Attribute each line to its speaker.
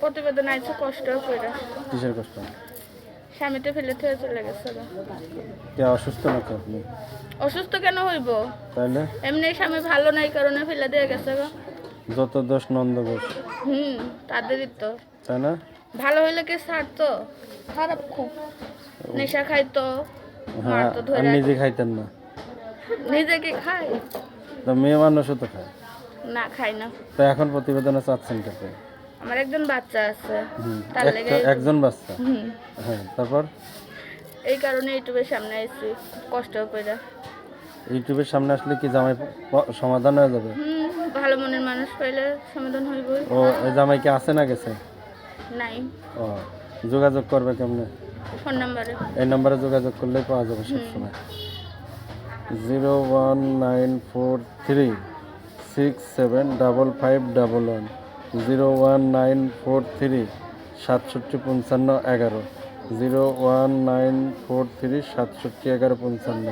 Speaker 1: প্রতিবেদন আইছে কষ্ট করে
Speaker 2: কিসের কষ্ট?
Speaker 1: স্বামীতে ফেলে থেকে চলে গেছে।
Speaker 2: কে অসুস্থ নাকি আপনি?
Speaker 1: অসুস্থ কেন হইব?
Speaker 2: তাইলে?
Speaker 1: এমনি স্বামী ভালো নাই কারণে ফেলে দিয়ে গেছে গো।
Speaker 2: যত দোষ নন্দ ঘোষ
Speaker 1: হুম তাদেরই তো।
Speaker 2: তাই না?
Speaker 1: ভালো হইলে কি ছাড়তো খারাপ খুব। নেশা খাইতো
Speaker 2: হ্যাঁ
Speaker 1: মারতো ধরে
Speaker 2: নিজে খাইতেন না?
Speaker 1: নিজে কি খাই
Speaker 2: তো মেয়ে মানুষও তো খায়?
Speaker 1: না খাই না।
Speaker 2: তো এখন প্রতিবেদনে চাচ্ছেন কাকে
Speaker 1: আমার একজন বাচ্চা আছে। তার লেগে
Speaker 2: একজন বাচ্চা? হ্যাঁ তারপর?
Speaker 1: এই কারণে ইউটিউবের সামনে আইছি কষ্ট করে।
Speaker 2: ইউটিউবের সামনে আসলে কি জামাই সমাধান হয়ে যাবে?
Speaker 1: ভালো মনের মানুষ পাইলে সমাধান হইব
Speaker 2: ও জামাই কি আছে না গেছে?
Speaker 1: নাই।
Speaker 2: ও যোগাযোগ করবে কেমনে?
Speaker 1: ফোন নাম্বারে।
Speaker 2: এই নম্বরে যোগাযোগ করলেই পাওয়া যাবে সবসময়। Zero one nine four three six seven double five double one. Zero one nine four three সাতষট্টি পঞ্চান্ন এগারো। Zero one nine four three সাতষট্টি এগারো পঞ্চান্ন।